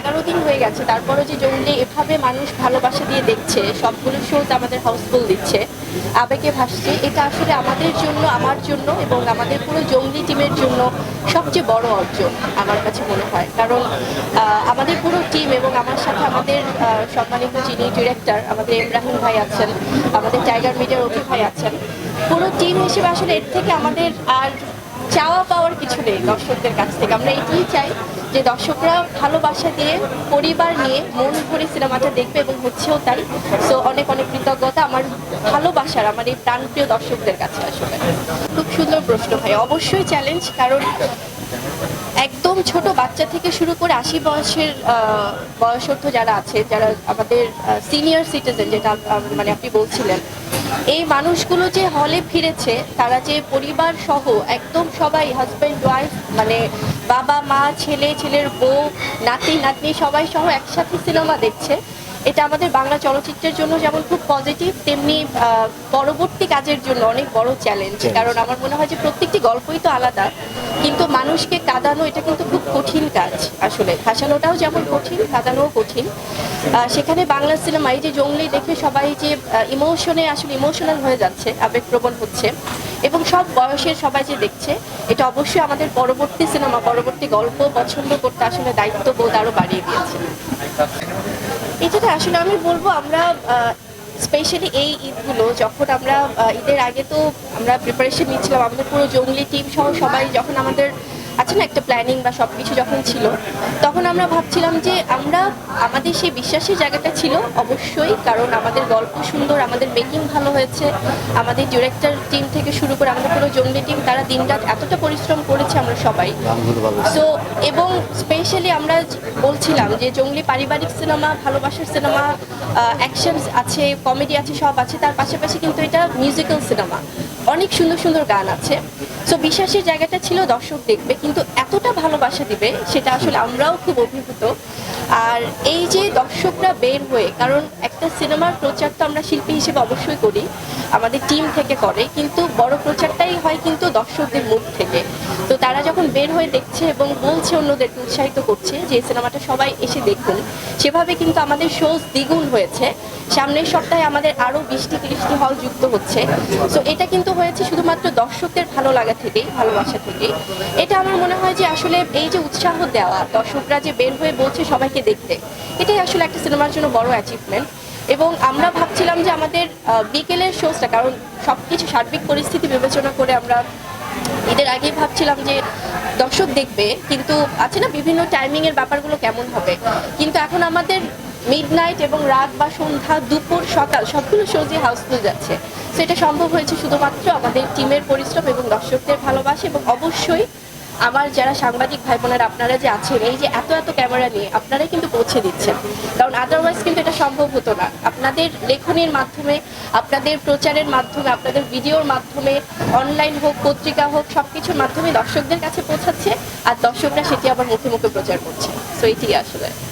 এগারো দিন হয়ে গেছে তারপরে যে জঙ্গলি এভাবে মানুষ ভালোবাসা দিয়ে দেখছে, সবগুলো শোজ আমাদের হাউসফুল দিচ্ছে, আবেগে ভাসছে, এটা আসলে আমাদের জন্য, আমার জন্য এবং আমাদের পুরো জঙ্গলি টিমের জন্য সবচেয়ে বড় অর্জন, আমার কাছে মনে হয়। কারণ আমাদের পুরো টিম এবং আমার সাথে আমাদের সম্মানিত যিনি ডিরেক্টর আমাদের ইব্রাহিম ভাই আছেন, আমাদের টাইগার মিডিয়ার অভি ভাই আছেন, পুরো টিম হিসেবে আসলে এর থেকে আমাদের আর চাওয়া পাওয়ার কিছু নেই দর্শকদের কাছ থেকে। আমরা এটাই চাই যে দর্শকরা ভালোবাসা দিয়ে, পরিবার নিয়ে মন ভরে সিনেমাটা দেখবে এবং হচ্ছেও তাই। সো অনেক অনেক কৃতজ্ঞতা আমার ভালোবাসার, আমার এই প্রাণপ্রিয় দর্শকদের কাছে আসলে। খুব সুন্দর প্রশ্ন হয় অবশ্যই চ্যালেঞ্জ কারণ একদম ছোট বাচ্চা থেকে শুরু করে আশি বয়সের বয়সর্থ যারা আছে, যারা আমাদের সিনিয়র সিটিজেন যেটা মানে আপনি বলছিলেন, এই মানুষগুলো যে হলে ফিরেছে, তারা যে পরিবার সহ একদম সবাই হাজব্যান্ড ওয়াইফ মানে বাবা, মা, ছেলে, ছেলের বউ, নাতি, নাতনি সবাই সহ একসাথে সিনেমা দেখছে এটা আমাদের বাংলা চলচ্চিত্রের জন্য যেমন খুব পজিটিভ তেমনি পরবর্তী কাজের জন্য অনেক বড় চ্যালেঞ্জ কারণ আমার মনে হয় যে প্রত্যেকটি গল্পই তো আলাদা কিন্তু মানুষকে কাঁদানো এটা কিন্তু খুব কঠিন কাজ আসলে। হাসানোটাও যেমন কঠিন কাঁদানোও কঠিন। সেখানে বাংলা সিনেমায় যে জঙ্গলি দেখে সবাই যে ইমোশনে আসলে ইমোশনাল হয়ে যাচ্ছে আবেগপ্রবণ হচ্ছে এবং সব বয়সের সবাই যে দেখছে এটা অবশ্যই আমাদের পরবর্তী সিনেমা পরবর্তী গল্প পছন্দ করতে আসলে দায়িত্ববোধ আরও বাড়িয়ে দিয়েছে। এটাতে আসলে আমি বলব, আমরা স্পেশালি এই ঈদগুলো যখন আমরা ঈদের আগে তো আমরা প্রিপারেশন নিচ্ছিলাম, আমাদের পুরো জঙ্গলি টিম সহ সবাই যখন আমাদের আছে না একটা প্ল্যানিং বা সব কিছু যখন ছিল, তখন আমরা ভাবছিলাম যে আমরা আমাদের সেই বিশ্বাসের জায়গাটা ছিল অবশ্যই, কারণ আমাদের গল্প সুন্দর, আমাদের মেকিং ভালো হয়েছে, আমাদের ডিরেক্টর টিম থেকে শুরু করে আমাদের পুরো জঙ্গলি টিম তারা দিনরাত এতটা পরিশ্রম করেছে আমরা সবাই। সো এবং স্পেশালি আমরা বলছিলাম যে জঙ্গলি পারিবারিক সিনেমা ভালোবাসার সিনেমা অ্যাকশন আছে কমেডি আছে, সব আছে, তার পাশাপাশি কিন্তু এটা মিউজিক্যাল সিনেমা অনেক সুন্দর সুন্দর গান আছে। সো বিশ্বাসের জায়গাটা ছিল দর্শক দেখবে, কিন্তু এতটা ভালোবাসা দিবে, সেটা আসলে আমরাও খুব অভিভূত। আর এই যে দর্শকরা বের হয়ে, কারণ একটা সিনেমার প্রচার তো আমরা শিল্পী হিসেবে অবশ্যই করি, আমাদের টিম থেকে করে, কিন্তু বড় প্রচারটাই হয় কিন্তু দর্শকদের মুখ থেকে। তো তারা যখন বের হয়ে দেখছে এবং বলছে অন্যদেরকে উৎসাহিত করছে যে সিনেমাটা সবাই এসে দেখুন, সেভাবে কিন্তু আমাদের শোজ দ্বিগুণ হয়েছে। সামনের সপ্তাহে আমাদের আরও বিশটি, তিরিশটি হল যুক্ত হচ্ছে। তো এটা কিন্তু হয়েছে শুধুমাত্র দর্শকদের ভালো লাগা থেকেই, ভালোবাসা থেকেই, এটা আমার মনে হয় যে আসলে এই যে উৎসাহ দেওয়া, দর্শকরা যে বের হয়ে বলছে সবাইকে দেখতে, এটাই আসলে একটা সিনেমার জন্য বড় অ্যাচিভমেন্ট এবং আমরা ভাবছিলাম যে আমাদের বিকেলের শোজটা কারণ সব কিছু সার্বিক পরিস্থিতি বিবেচনা করে আমরা ঈদের আগেই ভাবছিলাম যে দর্শক দেখবে, কিন্তু আছে না বিভিন্ন টাইমিংয়ের ব্যাপারগুলো কেমন হবে? কিন্তু এখন আমাদের মিড নাইট এবং রাত বা সন্ধ্যা, দুপুর, সকাল, সবগুলো শোজে হাউসফুল যাচ্ছে। সেটা সম্ভব হয়েছে শুধুমাত্র আমাদের টিমের পরিশ্রম এবং দর্শকদের ভালোবাসা এবং অবশ্যই আমার যারা সাংবাদিক ভাই বোনেরা আপনারা যে আছেন, এই যে এত এত ক্যামেরা নিয়ে আপনারাই কিন্তু পৌঁছে দিচ্ছেন। কারণ আদারওয়াইজ কিন্তু এটা সম্ভব হতো না। আপনাদের লেখনের মাধ্যমে, আপনাদের প্রচারের মাধ্যমে, আপনাদের ভিডিওর মাধ্যমে অনলাইন হোক, পত্রিকা হোক সব কিছুর মাধ্যমে দর্শকদের কাছে পৌঁছাচ্ছে। আর দর্শকরা সেটি আবার মুখে মুখে প্রচার করছে। সো এটি আসলে।